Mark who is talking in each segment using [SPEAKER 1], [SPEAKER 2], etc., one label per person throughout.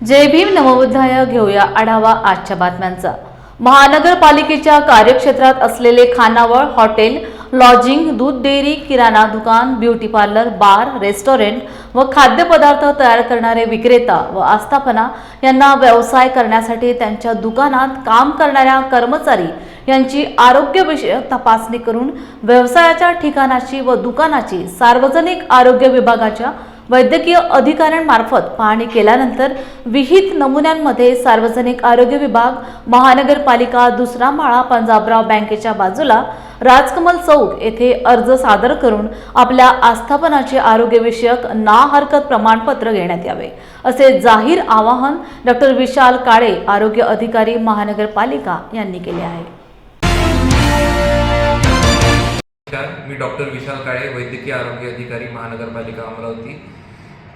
[SPEAKER 1] जय भीम नमोबुद्धाय घेऊया आढावा आजच्या बातम्यांचा. महानगरपालिकेच्या कार्यक्षेत्रात असलेले खानावळ हॉटेल लॉजिंग दूध डेअरी किराणा दुकान ब्युटी पार्लर बार रेस्टॉरंट व खाद्यपदार्थ तयार करणारे विक्रेता व आस्थापना यांना व्यवसाय करण्यासाठी त्यांच्या दुकानात काम करणाऱ्या कर्मचारी यांची आरोग्यविषयक तपासणी करून व्यवसायाच्या ठिकाणाची व दुकानाची सार्वजनिक आरोग्य विभागाच्या वैद्यकीय अधिकाऱ्यांमार्फत पाहणी केल्यानंतर विहित नमुन्यांमध्ये सार्वजनिक आरोग्य विभाग महानगरपालिका दुसरा माळा पंजाबराव बँकेच्या बाजूला राजकमल चौक येथे अर्ज सादर करून आपल्या आस्थापनाचे आरोग्यविषयक ना हरकत प्रमाणपत्र घेण्यात यावे असे जाहीर आवाहन डॉक्टर विशाल काळे आरोग्य अधिकारी महानगरपालिका यांनी केले आहे.
[SPEAKER 2] मी डॉक्टर विशाल काळे वैद्यकीय आरोग्य अधिकारी महानगरपालिका अमरावती.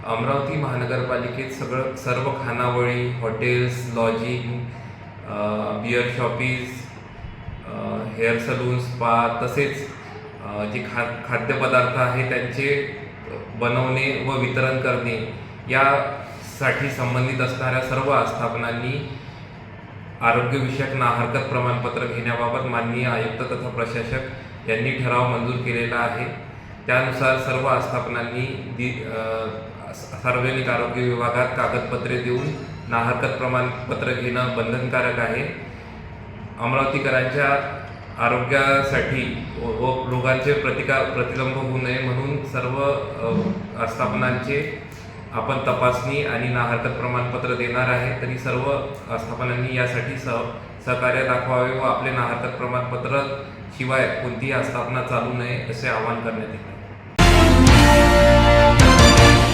[SPEAKER 2] अमरावती महानगरपालिकेत सगळं सर्व खानावळी hotels lodging beer shoppes hair salon spa तसेच जे खा खाद्यपदार्थ आहे त्यांचे बनवणे व वितरण करणे यासाठी संबंधित असणाऱ्या सर्व आस्थापनांनी आरोग्यविषयक नाहरकत प्रमाणपत्र घेण्याबाबत माननीय आयुक्त तथा प्रशासक यांनी ठराव मंजूर केलेला आहे. त्यानुसार सर्व आस्थापनांनी दि सार्वजनिक आरोग्य विभागात कागदपत्रे देऊन नाहरकत प्रमाणपत्र घेणं बंधनकारक आहे. अमरावतीकरांच्या आरोग्यासाठी व रोगांचे प्रतिकार प्रतिलंब होऊ नये म्हणून सर्व आस्थापनांचे आपण तपासणी आणि नाहरकत प्रमाणपत्र देणार आहे तरी सर्व आस्थापनांनी यासाठी सह सहकार्य दाखवावे व आपले नाहरकत प्रमाणपत्र शिवाय कोणतीही आस्थापना चालू नये असे आवाहन करण्यात येते.